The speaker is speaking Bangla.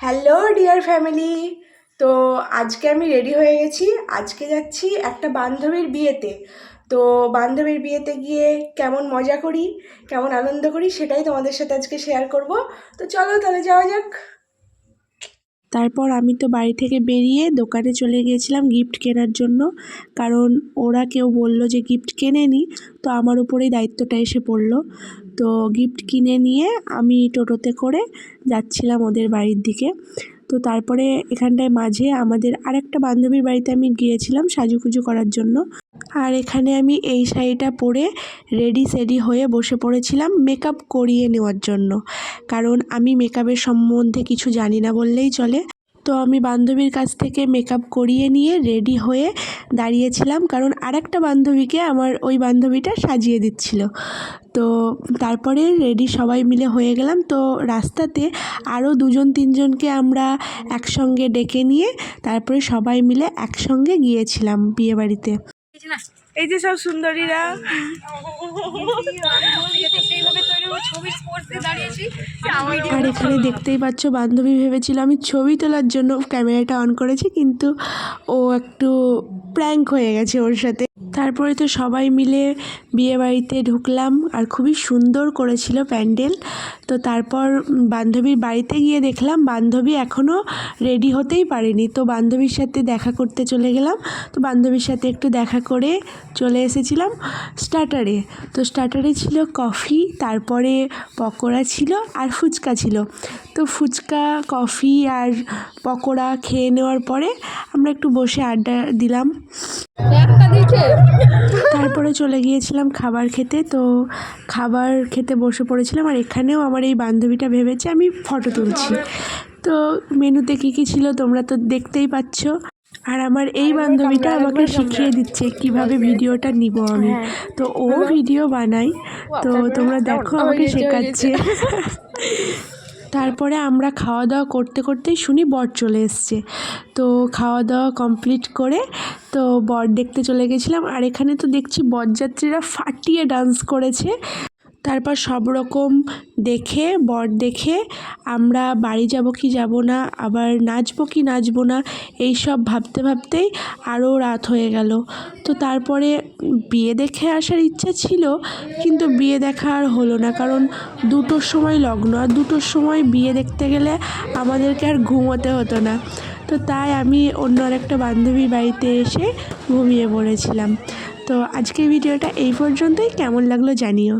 হ্যালো ডিয়ার ফ্যামিলি তো আজকে আমি রেডি হয়ে গেছি। আজকে যাচ্ছি একটা বান্ধবীর বিয়েতে। তো বান্ধবীর বিয়েতে গিয়ে কেমন মজা করি, কেমন আনন্দ করি সেটাই তোমাদের সাথে আজকে শেয়ার করব। তো চলো তাহলে যাওয়া যাক। তারপর আমি তো বাড়ি থেকে বেরিয়ে দোকানে চলে গিয়েছিলাম গিফট কেনার জন্য। কারণ ওরা কেউ বলল যে গিফট কেনে নি তো আমার উপরেই দায়িত্বটা এসে পড়ল। তো গিফট কিনে নিয়ে আমি টোটোতে করে যাচ্ছিলাম ওদের বাড়ির দিকে। তো তারপরে এখানটায় মাঝে আমাদের আরেকটা বান্ধবীর বাড়িতে আমি গিয়েছিলাম সাজুগুজু করার জন্য। আর এখানে আমি এই শাড়িটা পরে রেডি সেডি হয়ে বসে পড়েছিলাম মেকআপ করিয়ে নেওয়ার জন্য। কারণ আমি মেকআপের সম্বন্ধে কিছু জানি না বললেই চলে। তো আমি বান্ধবীর কাছ থেকে মেকআপ করিয়ে নিয়ে রেডি হয়ে দাঁড়িয়েছিলাম। কারণ আর একটা বান্ধবীকে আমার ওই বান্ধবীটা সাজিয়ে দিচ্ছিল। তো তারপরে রেডি সবাই মিলে হয়ে গেলাম। তো রাস্তাতে আরও দুজন তিনজনকে আমরা একসঙ্গে ডেকে নিয়ে তারপরে সবাই মিলে একসঙ্গে গিয়েছিলাম বিয়েবাড়িতে। এই যে সব সুন্দরীরা। আর এখানে দেখতেই পাচ্ছ বান্ধবী ভেবেছিল আমি ছবি তোলার জন্য ক্যামেরাটা অন করেছি কিন্তু ও একটু প্র্যাঙ্ক হয়ে গেছে ওর সাথে। তারপরে তো সবাই মিলে বিয়ে বাড়িতে ঢুকলাম আর খুবই সুন্দর করেছিল প্যান্ডেল। তো তারপর বান্ধবীর বাড়িতে গিয়ে দেখলাম বান্ধবী এখনও রেডি হতেই পারেনি। তো বান্ধবীর সাথে দেখা করতে চলে গেলাম। তো বান্ধবীর সাথে একটু দেখা করে চলে এসেছিলাম স্টার্টারে। তো স্টার্টারে ছিল কফি, তারপরে পকোড়া ছিল আর ফুচকা ছিল। তো ফুচকা, কফি আর পকোড়া খেয়ে নেওয়ার পরে আমরা একটু বসে আড্ডা দিলাম। তারপরে চলে গিয়েছিলাম খাবার খেতে তো খাবার খেতে বসে পড়েছিলাম আর এখানেও আমার এই বান্ধবীটা ভেবেছে আমি ফটো তুলছি। তো মেনুতে কী কী ছিল তোমরা তো দেখতেই পাচ্ছ। আর আমার এই বান্ধবীটা আমাকে শিখিয়ে দিচ্ছে কীভাবে ভিডিওটা নিব আমি। তো ও ভিডিও বানাই তো তোমরা দেখো আমাকে শেখাচ্ছে। তারপরে আমরা খাওয়া দাওয়া করতে করতেই শুনি বর চলে এসছে। তো খাওয়া দাওয়া কমপ্লিট করে তো বর দেখতে চলে গেছিলাম আর এখানে তো দেখছি বরযাত্রীরা ফাটিয়ে ডান্স করেছে। তারপর সব রকম দেখে, বর দেখে, আমরা বাড়ি যাব কি যাব না, আবার নাচবো কি নাচবো না, এই সব ভাবতে ভাবতেই আরও রাত হয়ে গেল। তো তারপরে বিয়ে দেখে আসার ইচ্ছা ছিল, কিন্তু বিয়ে দেখা আর হলো না, কারণ দুটোর সময় লগ্ন আর দুটোর সময় বিয়ে দেখতে গেলে আমাদেরকে আর ঘুমোতে হতো না। তো তাই আমি অন্য আরেকটা বান্ধবীর বাড়িতে এসে ঘুমিয়ে পড়েছিলাম। তো আজকের ভিডিওটা এই পর্যন্তই, কেমন লাগল জানিও।